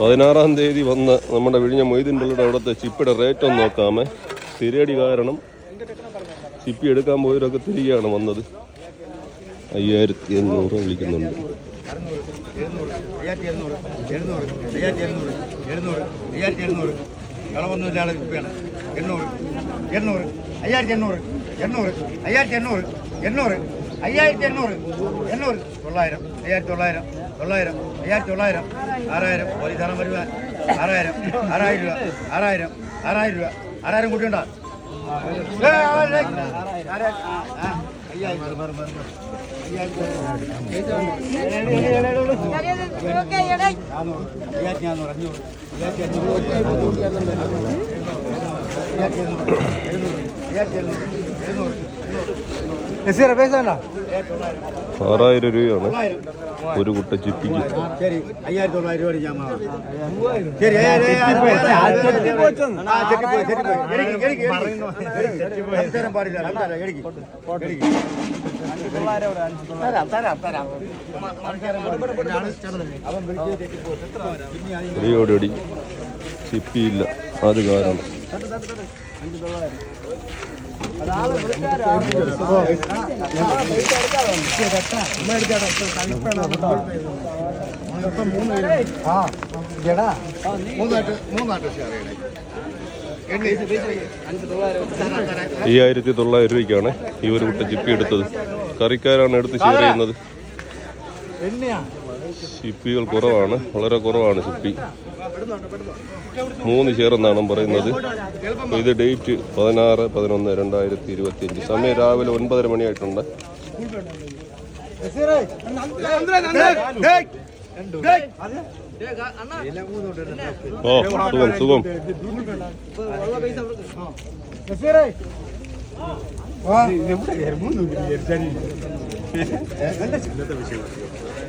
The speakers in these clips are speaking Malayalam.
പതിനാറാം തീയതി വന്ന് നമ്മുടെ വിഴിഞ്ഞ മൊയ്തീൻ പിള്ളയുടെ അവിടുത്തെ ചിപ്പിയുടെ റേറ്റ് ഒന്ന് നോക്കാമേ. തിരയടി കാരണം ചിപ്പി എടുക്കാൻ പോയവരൊക്കെ തിരികെയാണ് വന്നത്. അയ്യായിരത്തി എണ്ണൂറ് വിളിക്കുന്നുണ്ട്. എണ്ണൂറ് എണ്ണൂറ് അയ്യായിരത്തി എണ്ണൂറ് എണ്ണൂറ് അയ്യായിരത്തി എണ്ണൂറ് എണ്ണൂറ്. അയ്യായിരത്തി എണ്ണൂറ്. എണ്ണൂറ് തൊള്ളായിരം. അയ്യായിരത്തി തൊള്ളായിരം. തൊള്ളായിരം അയ്യായിരത്തി തൊള്ളായിരം ആറായിരം. പോലീസ് തരം വരുവാൻ. ആറായിരം. ആറായിരം രൂപ. ആറായിരം. ആറായിരം രൂപ. ആറായിരം കൂട്ടിയുണ്ടോ? അയ്യായിരത്തി അഞ്ഞൂറ്. അഞ്ഞൂറ്. അയ്യായിരത്തി അഞ്ഞൂറ്. അയ്യായിരത്തി എഴുന്നൂറ്. എഴുന്നൂറ്. ആറായിരം രൂപയാണ്. ഒരു കുട്ട ചിപ്പിക്ക്. ശരി. ഓടി ഇടിയോടടി ചിപ്പിയില്ല. അത് കാരണം. അയ്യായിരത്തി തൊള്ളായിരം രൂപയ്ക്കാണ് ഈ ഒരു കുട്ട ജിപ്പി എടുത്തത്. കറിക്കാരാണ് എടുത്ത് ഷെയർ ചെയ്യുന്നത്. എണ്ണയാ? ചിപ്പികൾ കുറവാണ് വളരെ കുറവാണ് ശിപ്പി മൂന്ന് ഷെയർ എന്നാണ് പറയുന്നത് ഇത് ഡേറ്റ് പതിനാറ് പതിനൊന്ന് രണ്ടായിരത്തി ഇരുപത്തി അഞ്ച് സമയം രാവിലെ ഒൻപതര മണിയായിട്ടുണ്ട് ഓ സുഖം സുഖം നസീറേ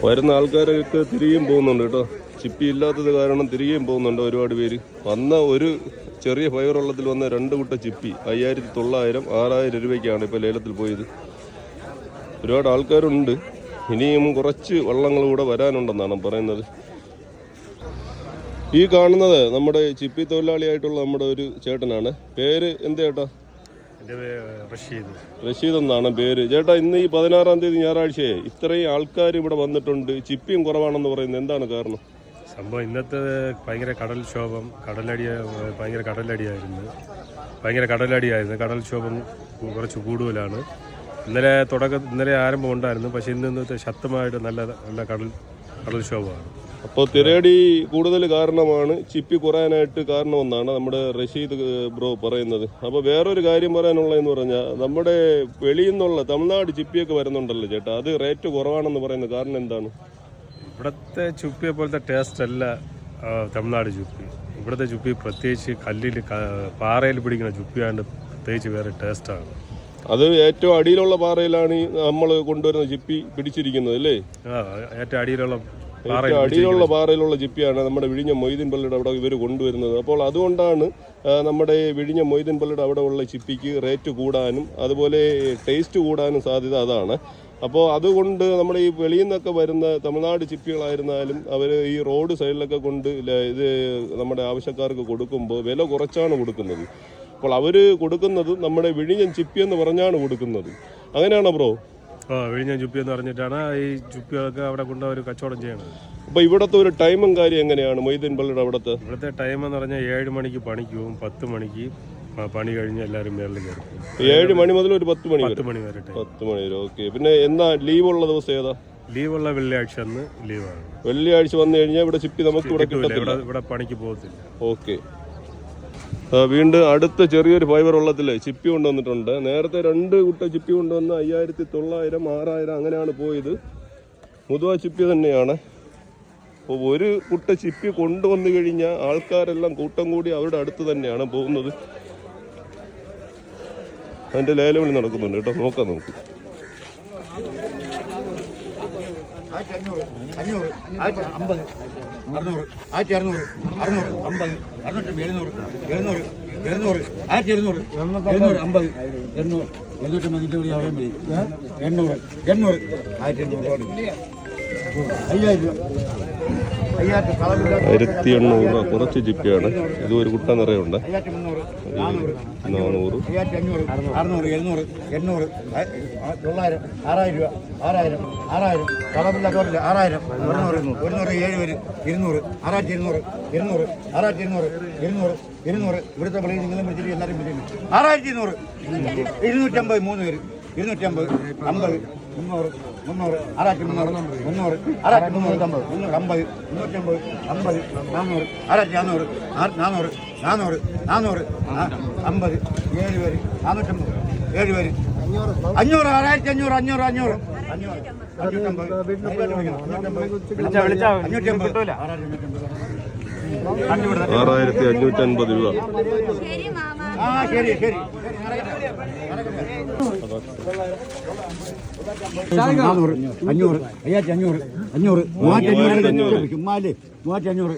വരുന്ന ആൾക്കാരൊക്കെ തിരികെയും പോകുന്നുണ്ട് കേട്ടോ. ചിപ്പി ഇല്ലാത്തത് കാരണം തിരികെയും പോകുന്നുണ്ട് ഒരുപാട് പേര്. വന്ന ഒരു ചെറിയ ഫയറുള്ളത്തിൽ വന്ന രണ്ട് കുട്ട ചിപ്പി അയ്യായിരത്തി തൊള്ളായിരം ആറായിരം രൂപയ്ക്കാണ് ഇപ്പോൾ ലേലത്തിൽ പോയത്. ഒരുപാട് ആൾക്കാരുണ്ട്. ഇനിയും കുറച്ച് വള്ളങ്ങൾ കൂടെ വരാനുണ്ടെന്നാണ് പറയുന്നത്. ഈ കാണുന്നത് നമ്മുടെ ചിപ്പി തൊഴിലാളിയായിട്ടുള്ള നമ്മുടെ ഒരു ചേട്ടനാണ്. പേര് എന്ത് ചേട്ടാ? റഷീദ്. റഷീദ് എന്നാണ് പേര്. ചേട്ടാ ഇന്ന് ഈ പതിനാറാം തീയതി ഞായറാഴ്ചയെ ഇത്രയും ആൾക്കാർ ഇവിടെ വന്നിട്ടുണ്ട്. ചിപ്പിയും കുറവാണെന്ന് പറയുന്നത് എന്താണ് കാരണം? സംഭവം ഇന്നത്തെ ഭയങ്കര കടൽക്ഷോഭം കടലടി ഭയങ്കര കടലടിയായിരുന്നു. ഭയങ്കര കടലടിയായിരുന്നു. കടൽക്ഷോഭം കുറച്ച് കൂടുതലാണ്. ഇന്നലെ തുടക്കം ഇന്നലെ ആരംഭം ഉണ്ടായിരുന്നു. പക്ഷേ ഇന്ന് ഇന്നത്തെ ശക്തമായിട്ട് നല്ല നല്ല കടൽ കടൽക്ഷോഭമാണ്. അപ്പോൾ തിരയടി കൂടുതൽ കാരണമാണ് ചിപ്പി കുറയാനായിട്ട് കാരണമെന്നാണ് നമ്മുടെ റഷീദ് ബ്രോ പറയുന്നത്. അപ്പോൾ വേറൊരു കാര്യം പറയാനുള്ളതെന്ന് പറഞ്ഞാൽ നമ്മുടെ വെളിയിൽ നിന്നുള്ള തമിഴ്നാട് ചിപ്പിയൊക്കെ വരുന്നുണ്ടല്ലോ ചേട്ടാ. അത് റേറ്റ് കുറവാണെന്ന് പറയുന്നത് കാരണം എന്താണ്? ഇവിടുത്തെ ചുപ്പിയെ പോലത്തെ ടേസ്റ്റ് അല്ല തമിഴ്നാട് ചുപ്പി. ഇവിടുത്തെ ചുപ്പി പ്രത്യേകിച്ച് കല്ലിൽ പാറയിൽ പിടിക്കുന്ന ചുപ്പിയാണ്ട് പ്രത്യേകിച്ച് വേറെ ടേസ്റ്റാണ് അത് ഏറ്റവും അടിയിലുള്ള പാറയിലാണ് നമ്മൾ കൊണ്ടുവരുന്ന ചിപ്പി പിടിച്ചിരിക്കുന്നത് അല്ലേ? ആ ഏറ്റവും അടിയിലുള്ള ഏറ്റവും അടിയിലുള്ള പാറയിലുള്ള ജിപ്പിയാണ് നമ്മുടെ വിഴിഞ്ഞ മൊയ്തീൻ പള്ളിയുടെ അവിടെ ഇവർ കൊണ്ടുവരുന്നത്. അപ്പോൾ അതുകൊണ്ടാണ് നമ്മുടെ വിഴിഞ്ഞ മൊയ്തീൻ പള്ളിയുടെ അവിടെ ഉള്ള ചിപ്പിക്ക് റേറ്റ് കൂടാനും അതുപോലെ ടേസ്റ്റ് കൂടാനും സാധ്യത അതാണ്. അപ്പോൾ അതുകൊണ്ട് നമ്മുടെ ഈ വെളിയിൽ നിന്നൊക്കെ വരുന്ന തമിഴ്നാട് ചിപ്പികളായിരുന്നാലും അവർ ഈ റോഡ് സൈഡിലൊക്കെ കൊണ്ട് ഇത് നമ്മുടെ ആവശ്യക്കാർക്ക് കൊടുക്കുമ്പോൾ വില കുറച്ചാണ് കൊടുക്കുന്നത്. അപ്പോൾ അവർ കൊടുക്കുന്നത് നമ്മുടെ വിഴിഞ്ഞൻ ചിപ്പി എന്ന് പറഞ്ഞാണ് കൊടുക്കുന്നത്. അങ്ങനെയാണോ ബ്രോ? ആ വിഴിഞ്ഞ ചുപ്പി എന്ന് പറഞ്ഞിട്ടാണ് ഈ ചുപ്പികളൊക്കെ അവിടെ കൊണ്ട് അവർ കച്ചവടം ചെയ്യണത്. അപ്പോൾ ഇവിടത്തെ ഒരു ടൈമും കാര്യം എങ്ങനെയാണ്? മൊയ്തീൻ പള്ളിയുടെ അവിടുത്തെ? ഇവിടുത്തെ ടൈം എന്ന് പറഞ്ഞാൽ ഏഴ് മണിക്ക് പണിക്ക് പോകും. പത്ത് മണിക്ക് പണി കഴിഞ്ഞ് എല്ലാവരും മേളിൽ കയറും. ഏഴ് മണി മുതൽ ഒരു പത്ത് മണി പത്ത് മണി വരെ പത്ത് മണി വരെ ഓക്കെ. പിന്നെ എന്നാ ലീവ് ഉള്ള ദിവസം ഏതാ? ലീവുള്ള വെള്ളിയാഴ്ച അന്ന് ലീവാണ്. വെള്ളിയാഴ്ച വന്നു കഴിഞ്ഞാൽ ഇവിടെ ചിപ്പി നമുക്ക് ഇവിടെ കിട്ടൂല കിട്ടത്തില്ല. ഇവിടെ ഇവിടെ പണിക്ക് പോകത്തില്ല. ഓക്കെ. വീണ്ടും അടുത്ത ചെറിയൊരു ഫൈബർ വെള്ളത്തിൽ ചിപ്പി കൊണ്ടുവന്നിട്ടുണ്ട്. നേരത്തെ രണ്ട് കുട്ട ചിപ്പി കൊണ്ടുവന്ന് അയ്യായിരത്തി തൊള്ളായിരം ആറായിരം അങ്ങനെയാണ് പോയത്. മുതുവ ചിപ്പി തന്നെയാണ്. അപ്പോൾ ഒരു കുട്ട ചിപ്പി കൊണ്ടുവന്നു കഴിഞ്ഞാൽ ആൾക്കാരെല്ലാം കൂട്ടം കൂടി അവരുടെ അടുത്ത് തന്നെയാണ് പോകുന്നത്. അതിന്റെ ലേലവിളി നടക്കുന്നുണ്ട് കേട്ടോ. നോക്കാം നമുക്ക്. ആയിരത്തി അഞ്ഞൂറ് അഞ്ഞൂറ് ആയിരത്തി അമ്പത് അറുന്നൂറ് ആയിരത്തി അറുന്നൂറ് അറുന്നൂറ് അമ്പത് അറുന്നൂറ്റി എഴുന്നൂറ് എഴുന്നൂറ് എഴുന്നൂറ് ആയിരത്തി എഴുന്നൂറ് എഴുന്നൂറ് അമ്പത്. എണ്ണൂറ് എണ്ണൂറ്റമ്പത് കൂടി അവിടെ എണ്ണൂറ് എണ്ണൂറ് ആയിരത്തി എണ്ണൂറ്. ആയിരത്തി എണ്ണൂറ് കുറച്ച് ജിപ്പിയാണ് ഇത് ഒരു കുട്ട നിറയുണ്ട്. നാനൂറ് അറുന്നൂറ് എഴുന്നൂറ് എണ്ണൂറ് തൊള്ളായിരം ആറായിരം രൂപ ആറായിരം ആറായിരം കളവില്ലാത്തവരില്ല ആറായിരം ഒരുന്നൂറ് ഒരുന്നൂറ് ഏഴുപേര് ഇരുന്നൂറ് ആറായിരത്തി ഇരുന്നൂറ് ഇരുന്നൂറ് ആറായിരത്തി ഇരുന്നൂറ് ഇരുന്നൂറ് ഇരുന്നൂറ്. ഇവിടുത്തെ പള്ളിയിൽ നിങ്ങളും എല്ലാവരും ആറായിരത്തി ഇരുന്നൂറ് ഇരുന്നൂറ്റമ്പത് മൂന്ന് പേര്. ഇരുന്നൂറ്റമ്പത് അമ്പത് മുന്നൂറ് മുന്നൂറ് ആറായിരത്തി മുന്നൂറ് മുന്നൂറ് ആറായിരത്തി മുന്നൂറ്റമ്പത് മുന്നൂറ് അമ്പത് മുന്നൂറ്റമ്പത് അമ്പത് നാനൂറ് ആറായിരത്തി നാനൂറ് നാനൂറ് നാനൂറ് നാനൂറ് അമ്പത് ഏഴ് പേര് നാനൂറ്റമ്പത് ഏഴ് പേര്. അഞ്ഞൂറ് ആറായിരത്തി അഞ്ഞൂറ് അഞ്ഞൂറ് അഞ്ഞൂറ്. അഞ്ഞൂറ് അഞ്ഞൂറ്റമ്പത് അഞ്ഞൂറ്റമ്പത് അഞ്ഞൂറ്റമ്പത് ആറായിരത്തി അഞ്ഞൂറ്റി അൻപത് രൂപ നാനൂറ് അഞ്ഞൂറ് അയ്യായിരത്തി അഞ്ഞൂറ് അഞ്ഞൂറ്. മൂവായിരത്തി അഞ്ഞൂറ് ചുമ്മാല്ലേ മൂവായിരത്തി അഞ്ഞൂറ്.